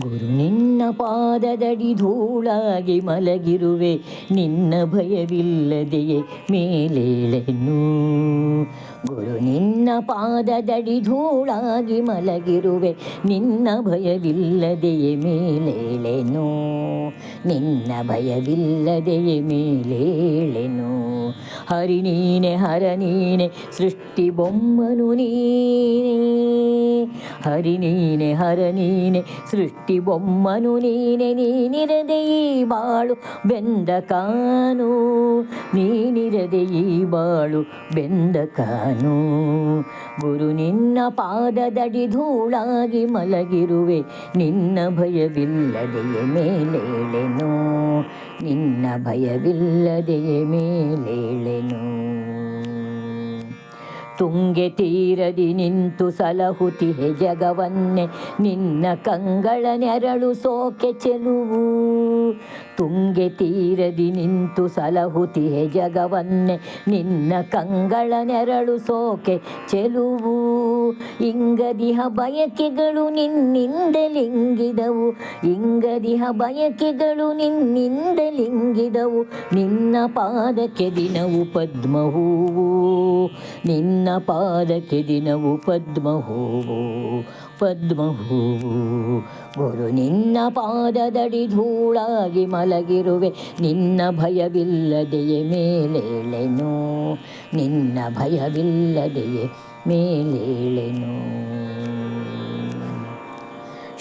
ಗುರು, ನಿನ್ನ ಪಾದದಡಿ ಧೂಳಾಗಿ ಮಲಗಿರುವೆ, ನಿನ್ನ ಭಯವಿಲ್ಲದೆಯೇ ಮೇಲೇಳೆನು. ಗುರು, ನಿನ್ನ ಪಾದದಡಿ ಧೂಳಾಗಿ ಮಲಗಿರುವೆ, ನಿನ್ನ ಭಯವಿಲ್ಲದೆಯೇ ಮೇಲೇಳೆನು. ನಿನ್ನ ಭಯವಿಲ್ಲದೆಯೇ ಮೇಲೇಳೆನು. ಹರಿ ನೀನೆ, ಹರ ನೀನೆ, ಸೃಷ್ಟಿ ಬೊಮ್ಮನು ನೀನೇ. ಹರಿ ನೀನೆ, ಹರ ನೀನೆ, ಸೃಷ್ಟಿ ಬೊಮ್ಮನು ನೀನೆ. ನೀನಿರದೆ ಬಾಳು ಬೆಂದ ಕಾನು. ನೀನಿರದೆ ಈ ಬಾಳು ಬೆಂದ ಕಾನು. ಗುರು ನಿನ್ನ ಪಾದದಡಿ ಧೂಳಾಗಿ ಮಲಗಿರುವೆ. ನಿನ್ನ ಭಯವಿಲ್ಲದೆಯೇ ಮೇಲೇಳೆನು. ನಿನ್ನ ಭಯವಿಲ್ಲದೆಯೇ ಮೇಲೇಳೆನು ತುಂಗೆ ತೀರದಿ ನಿಂತು ಸಲಹುತಿಹೆ ಜಗವನ್ನೆ ನಿನ್ನ ಕಂಗಳ ನೆರಳು ಸೋಕೆ ಚೆಲುವು. ತುಂಗೆ ತೀರದಿ ನಿಂತು ಸಲಹುತಿಹೆ ಜಗವನ್ನೆ ನಿನ್ನ ಕಂಗಳ ನೆರಳು ಸೋಕೆ ಚೆಲುವು. ಇಂಗದಿಹ ಬಯಕೆಗಳು ನಿನ್ನಿಂದಲಿಂಗಿದವು ಇಂಗದಿಹ ಬಯಕೆಗಳು ನಿನ್ನಿಂದಲಿಂಗಿದವು ನಿನ್ನ ಪಾದಕ್ಕೆ ದಿನವು ಪದ್ಮ ಹೂವು ನಿನ್ನ ಪಾದಕ್ಕೆ ದಿನವು ಪದ್ಮ ಹೂವು ಪದ್ಮ ಹೂವು ಗುರು ನಿನ್ನ ಪಾದದಡಿ ಧೂಳಾಗಿ ಮಲಗಿರುವೆ. ನಿನ್ನ ಭಯವಿಲ್ಲದೆಯೇ ಮೇಲೇಳೆನು. ನಿನ್ನ ಭಯವಿಲ್ಲದೆಯೇ ಮೇಲೇಳೆನು.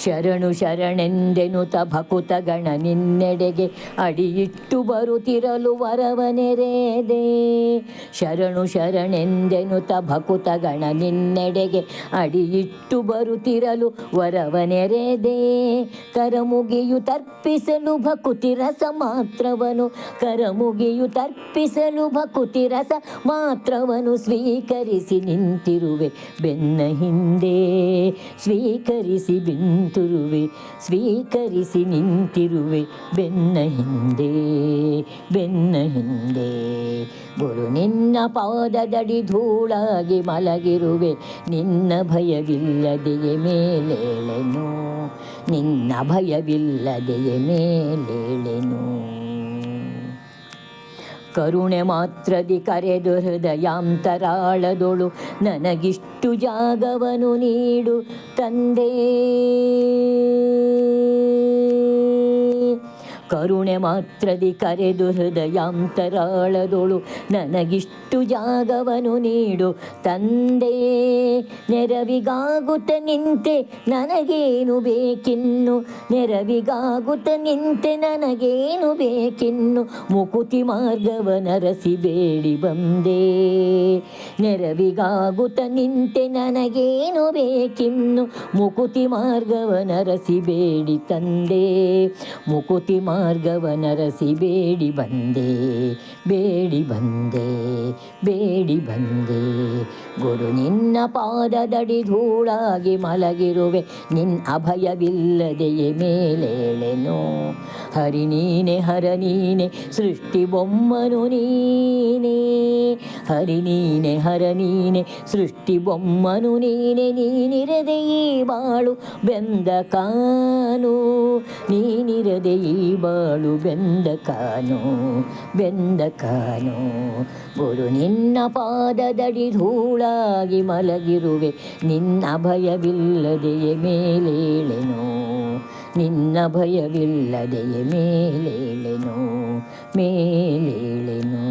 ಶರಣು ಶರಣೆಂದೆನು ತಭಕುತ ಗಣ ನಿನ್ನೆಡೆಗೆ ಅಡಿಯಿಟ್ಟು ಬರುತ್ತಿರಲು ವರವನೆರೆದೆ ಶರಣು ಶರಣೆಂದೆನು ತಭಕುತ ಗಣ ನಿನ್ನೆಡೆಗೆ ಅಡಿಯಿಟ್ಟು ಬರುತ್ತಿರಲು ವರವನೆರೆದೆ ಕರಮುಗಿಯು ತರ್ಪಿಸಲು ಭಕುತಿ ರಸ ಮಾತ್ರವನು, ಕರಮುಗಿಯು ತರ್ಪಿಸಲು ಭಕುತಿ ರಸ ಮಾತ್ರವನು, ಸ್ವೀಕರಿಸಿ ನಿಂತಿರುವೆ ಬೆನ್ನ ಹಿಂದೆ, ಸ್ವೀಕರಿಸಿ ಬಿಂತಿರುವೆ ಸ್ವೀಕರಿಸಿ ನಿಂತಿರುವೆ. ಬೆನ್ನ ಹಿಂದೆ ಬೆನ್ನ ಹಿಂದೆ, ಗುರು ನಿನ್ನ ಪಾದದಡಿ ಧೂಳಾಗಿ ಮಲಗಿರುವೆ. ನಿನ್ನ ಭಯವಿಲ್ಲದೆಯೇ ಮೇಲೇಳೆನು? ನಿನ್ನ ಭಯವಿಲ್ಲದೆಯೇ ಮೇಲೇಳೆನು? ಕರುಣೆ ಮಾತ್ರದಿ ಕರೆದು ಹೃದಯಾಂತರಾಳದೊಳು ನನಗಿಷ್ಟು ಜಾಗವನು ನೀಡು ತಂದೆ. ಕರುಣೆ ಮಾತ್ರದಿ ಕರೆದು ಹೃದಯಾಂತರಾಳದೊಳು ನನಗಿಷ್ಟು ಜಾಗವನು ನೀಡು. ತಂದೆ ನೆರವಿಗಾಗುತ್ತ ನಿಂತೆ ನನಗೇನು ಬೇಕಿನ್ನು? ನೆರವಿಗಾಗುತ್ತ ನಿಂತೆ ನನಗೇನು ಬೇಕಿನ್ನು? ಮುಕುತಿ ಮಾರ್ಗವನರಸಿ ಬೇಡಿ ಬಂದೆ. ನೆರವಿಗಾಗುತ್ತ ನಿಂತೆ ನನಗೇನು ಬೇಕಿನ್ನು? ಮುಕುತಿ ಮಾರ್ಗವನರಸಿ ಬೇಡಿ ತಂದೆ. ಮುಕುತಿ ಮಾರ್ಗವನರಸಿ ಬೇಡಿ ಬಂದೆ ಬೇಡಿ ಬಂದೆ ಬೇಡಿ ಬಂದೆ. ಗುರು ನಿನ್ನ ಪಾದದಡಿ ಧೂಳಾಗಿ ಮಲಗಿರುವೆ ನಿನ್ನ ಅಭಯವಿಲ್ಲದೆಯೇ ಮೇಲೇಳೆನು. ಹರಿ ನೀನೆ, ಹರ ನೀನೆ, ಸೃಷ್ಟಿ ಬೊಮ್ಮನು ನೀನೇ. ಹರಿ ನೀನೆ ಸೃಷ್ಟಿ ಬೊಮ್ಮನು ನೀನೆ ನೀನಿರದೆ ಈ ಬಾಳು ಬೆಂದ ಕಾನು ನೀನಿರದೆ ಈ ಬಾಳು ಬೆಂದ ಕಾನು ಬೆಂದ ಕಾನು ಗುರು ನಿನ್ನ ಪಾದದಡಿ ಧೂಳಾಗಿ ಮಲಗಿರುವೆ ನಿನ್ನ ಭಯವಿಲ್ಲದೆಯೇ ಮೇಲೇಳೆನು ನಿನ್ನ ಭಯವಿಲ್ಲದೆಯೇ ಮೇಲೇಳೆನು ಮೇಲೇಳೆನು